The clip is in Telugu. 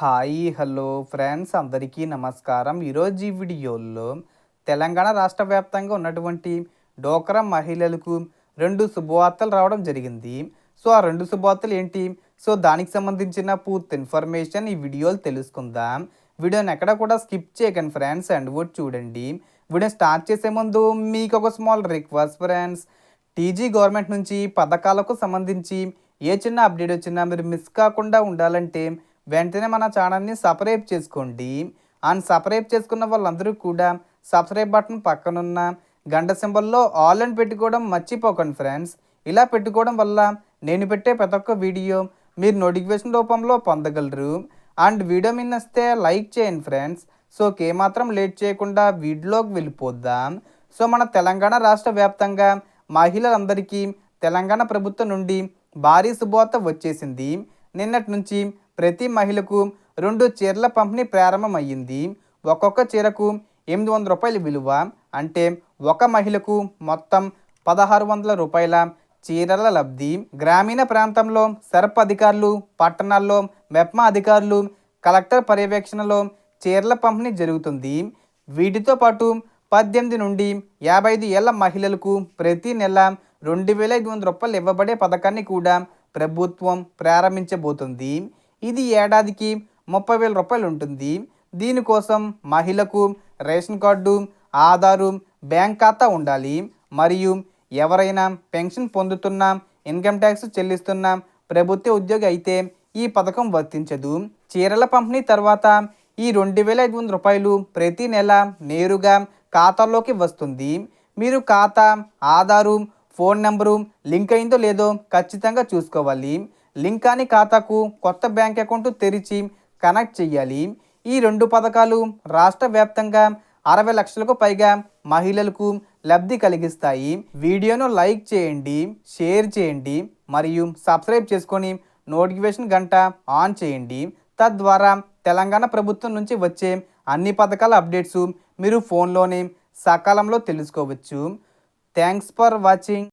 హాయ్ హలో ఫ్రెండ్స్ అందరికీ నమస్కారం. ఈరోజు ఈ వీడియోలో తెలంగాణ రాష్ట్ర వ్యాప్తంగా ఉన్నటువంటి డోక్రా మహిళలకు రెండు శుభవార్తలు రావడం జరిగింది. సో ఆ రెండు శుభవార్తలు ఏంటి? సో దానికి సంబంధించిన పూర్తి ఇన్ఫర్మేషన్ ఈ వీడియోలో తెలుసుకుందాం. వీడియోని ఎక్కడ కూడా స్కిప్ చేయకండి ఫ్రెండ్స్ అండ్ కూడా చూడండి. వీడియో స్టార్ట్ చేసే ముందు మీకు ఒక small request friends. TG government నుంచి పథకాలకు సంబంధించి ఏ చిన్న అప్డేట్ వచ్చినా మీరు మిస్ కాకుండా ఉండాలంటే వెంటనే మన ఛానల్ని సపరేట్ చేసుకోండి. అండ్ సపరేట్ చేసుకున్న వాళ్ళందరూ కూడా సబ్స్క్రైబ్ బటన్ పక్కనున్న గంట సింబల్లో ఆల్ అని పెట్టుకోవడం మర్చిపోకండి ఫ్రెండ్స్. ఇలా పెట్టుకోవడం వల్ల నేను పెట్టే ప్రతి ఒక్క వీడియో మీరు నోటిఫికేషన్ రూపంలో పొందగలరు. అండ్ వీడియో మీద వస్తే లైక్ చేయండి ఫ్రెండ్స్. సో ఏమాత్రం లేట్ చేయకుండా వీడియోకి వెళ్ళిపోద్దాం సో మన తెలంగాణ రాష్ట్ర వ్యాప్తంగా మహిళలందరికీ తెలంగాణ ప్రభుత్వం నుండి భారీ శుభవార్త వచ్చేసింది. నిన్నటి నుంచి ప్రతి మహిళకు రెండు చీరల పంపిణీ ప్రారంభమయ్యింది. ఒక్కొక్క చీరకు ఎనిమిది వందల రూపాయల విలువ. అంటే ఒక మహిళకు మొత్తం పదహారు వందల రూపాయల చీరల లబ్ధి. గ్రామీణ ప్రాంతంలో సర్ప్ అధికారులు పట్టణాల్లో మెప్మా అధికారులు కలెక్టర్ పర్యవేక్షణలో చీరల పంపిణీ జరుగుతుంది. వీటితో పాటు పద్దెనిమిది నుండి యాభై ఐదు ఏళ్ళ మహిళలకు ప్రతి నెల రెండు వేల ఐదు వందల రూపాయలు ఇవ్వబడే పథకాన్ని కూడా ప్రభుత్వం ప్రారంభించబోతుంది. ఇది ఏడాదికి ముప్పై వేల రూపాయలు ఉంటుంది. దీనికోసం మహిళకు రేషన్ కార్డు ఆధారు బ్యాంక్ ఖాతా ఉండాలి. మరియు ఎవరైనా పెన్షన్ పొందుతున్నా ఇన్కమ్ ట్యాక్స్ చెల్లిస్తున్న ప్రభుత్వ ఉద్యోగి అయితే ఈ పథకం వర్తించదు. చీరల పంపిణీ తర్వాత ఈ రెండు వేల ఐదు వందల రూపాయలు ప్రతి నెల నేరుగా ఖాతాలోకి వస్తుంది. మీరు ఖాతా ఆధారు ఫోన్ నెంబరు లింక్ అయిందో లేదో ఖచ్చితంగా చూసుకోవాలి. లింక్ కాని ఖాతాకు కొత్త బ్యాంక్ అకౌంట్ తెరిచి కనెక్ట్ చేయాలి ఈ రెండు పథకాలు రాష్ట్ర వ్యాప్తంగా అరవై లక్షలకు పైగా మహిళలకు లబ్ధి కలిగిస్తాయి. వీడియోను లైక్ చేయండి షేర్ చేయండి మరియు సబ్స్క్రైబ్ చేసుకొని నోటిఫికేషన్ గంట ఆన్ చేయండి. తద్వారా తెలంగాణ ప్రభుత్వం నుంచి వచ్చే అన్ని పథకాల అప్డేట్స్ మీరు ఫోన్లోనే సకాలంలో తెలుసుకోవచ్చు. Thanks for watching.